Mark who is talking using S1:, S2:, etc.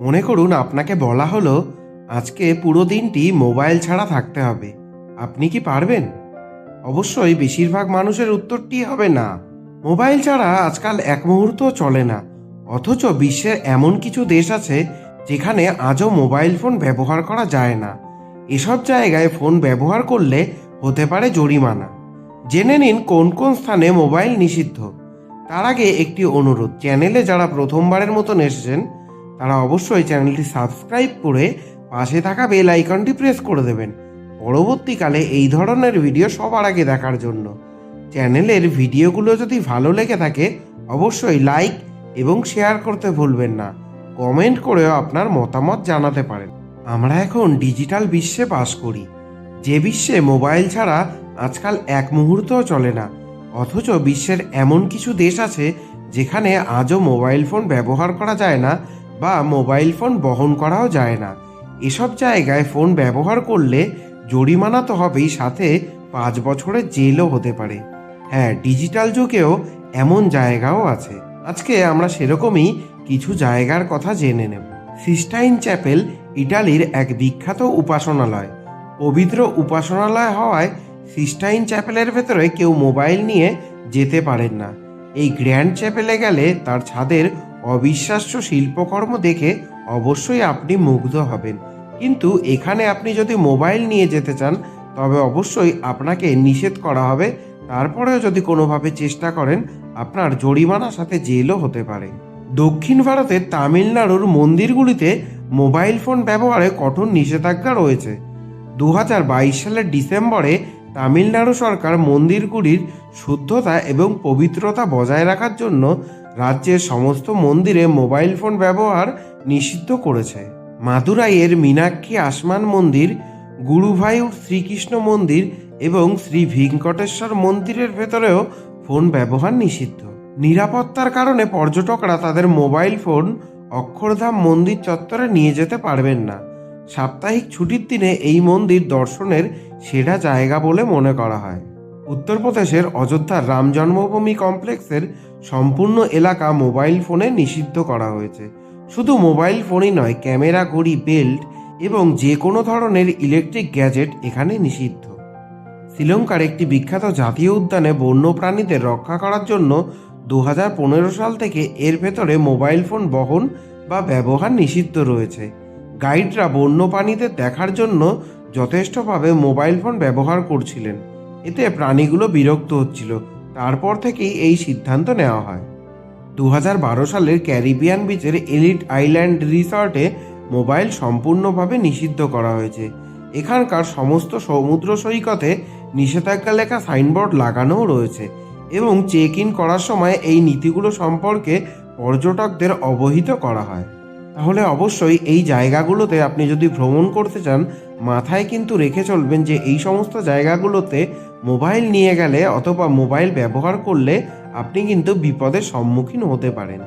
S1: মনে করুন, আপনাকে বলা হলো, আজকে পুরো দিনটি মোবাইল ছাড়া থাকতে হবে। আপনি কি পারবেন? অবশ্যই বেশিরভাগ মানুষের উত্তরটি হবে না। মোবাইল ছাড়া আজকাল এক মুহূর্ত চলে না। অথচ বিশ্বের এমন কিছু দেশ আছে, যেখানে আজও মোবাইল ফোন ব্যবহার করা যায় না। এসব জায়গায় ফোন ব্যবহার করলে হতে পারে জরিমানা। জেনে নিন কোন কোন স্থানে মোবাইল নিষিদ্ধ। তার আগে একটি অনুরোধ, চ্যানেলে যারা প্রথমবারের মতন এসেছেন তারা অবশ্যই চ্যানেলটি সাবস্ক্রাইব করে পাশে থাকা বেল আইকনটি প্রেস করে দেবেন। পরবর্তীকালে এই ধরনের ভিডিও সবার আগে দেখার জন্য। চ্যানেলের ভিডিওগুলো যদি ভালো লেগে থাকে, অবশ্যই লাইক এবং শেয়ার করতে ভুলবেন না। কমেন্ট করেও আপনার মতামত জানাতে পারেন। আমরা এখন ডিজিটাল বিশ্বে বাস করি। যে বিশ্বে মোবাইল ছাড়া আজকাল এক মুহূর্তও চলে না, অথচ বিশ্বের এমন কিছু দেশ আছে যেখানে আজও মোবাইল ফোন ব্যবহার করা যায় না বা মোবাইল ফোন বহন করাও যায় না। এসব জায়গায় ফোন ব্যবহার করলে জরিমানা তো হবেই, সাথে পাঁচ বছরের জেলও হতে পারে। হ্যাঁ ডিজিটাল যুগেও এমন জায়গাও আছে। আজকে আমরা সেরকমই কিছু জায়গার কথা জেনে নেব। সিস্টাইন চ্যাপেল, ইটালির এক বিখ্যাত উপাসনালয়। পবিত্র উপাসনালয় হওয়ায় সিস্টাইন চ্যাপেলের ভেতরে কেউ মোবাইল নিয়ে যেতে পারেন না। এই গ্র্যান্ড চ্যাপেলে গেলে তার ছাদের অবিশ্বাস্য শিল্পকর্ম দেখে অবশ্যই আপনি মুগ্ধ হবেন। কিন্তু এখানে আপনি যদি মোবাইল নিয়ে যেতে চান, তবে অবশ্যই আপনাকে নিষেধ করা হবে। তারপরেও যদি কোনোভাবে চেষ্টা করেন, আপনার জরিমানার সাথে জেলও হতে পারে। দক্ষিণ ভারতের তামিলনাড়ুর মন্দিরগুলিতে মোবাইল ফোন ব্যবহারে কঠোর নিষেধাজ্ঞা রয়েছে। দু হাজার বাইশ সালের ডিসেম্বরে তামিলনাড়ু সরকার মন্দিরগুলির শুদ্ধতা এবং পবিত্রতা বজায় রাখার জন্য রাজ্যের সমস্ত মন্দিরে মোবাইল ফোন ব্যবহার নিষিদ্ধ করেছে। মাদুরাইয়ের মীনাক্ষী আসমান মন্দির গুরুভায়ুর শ্রীকৃষ্ণ মন্দির এবং শ্রী ভেঙ্কটেশ্বর মন্দিরের ভেতরেও ফোন ব্যবহার নিষিদ্ধ। নিরাপত্তার কারণে পর্যটকরা তাদের মোবাইল ফোন, অক্ষরধাম মন্দির চত্বরে নিয়ে যেতে পারবেন না। সাপ্তাহিক ছুটির দিনে এই মন্দির দর্শনের সেরা জায়গা বলে মনে করা হয়। উত্তরপ্রদেশের অযোধ্যার রাম জন্মভূমি কমপ্লেক্সের সম্পূর্ণ এলাকা মোবাইল ফোনে নিষিদ্ধ করা হয়েছে। শুধু মোবাইল ফোনই নয়, ক্যামেরা, ঘড়ি, বেল্ট এবং যে কোনো ধরনের ইলেকট্রিক গ্যাজেট এখানে নিষিদ্ধ। শ্রীলঙ্কার একটি বিখ্যাত জাতীয় উদ্যানে বন্যপ্রাণীদের রক্ষা করার জন্য দু হাজার পনেরো সাল থেকে এর ভেতরে মোবাইল ফোন বহন বা ব্যবহার নিষিদ্ধ রয়েছে। গাইডরা বন্য বন্যপ্রাণীদের দেখার জন্য যথেষ্টভাবে মোবাইল ফোন ব্যবহার করছিলেন। এতে প্রাণীগুলো বিরক্ত হচ্ছিল। তারপর থেকেই এই সিদ্ধান্ত নেওয়া হয়। দু হাজার বারো সালের ক্যারিবিয়ান বিচের এলিট আইল্যান্ড রিসর্টে মোবাইল সম্পূর্ণভাবে নিষিদ্ধ করা হয়েছে। এখানকার সমস্ত সমুদ্র সৈকতে নিষেধাজ্ঞা লেখা সাইনবোর্ড লাগানোও রয়েছে এবং চেক ইন করার সময় এই নীতিগুলো সম্পর্কে পর্যটকদের অবহিত করা হয়। তাহলে অবশ্যই এই জায়গাগুলোতে আপনি যদি ভ্রমণ করতে চান, মাথায় কিন্তু রেখে চলবেন যে এই সমস্ত জায়গাগুলোতে মোবাইল নিয়ে গেলে অথবা মোবাইল ব্যবহার করলে আপনি কিন্তু বিপদের সম্মুখীন হতে পারেন।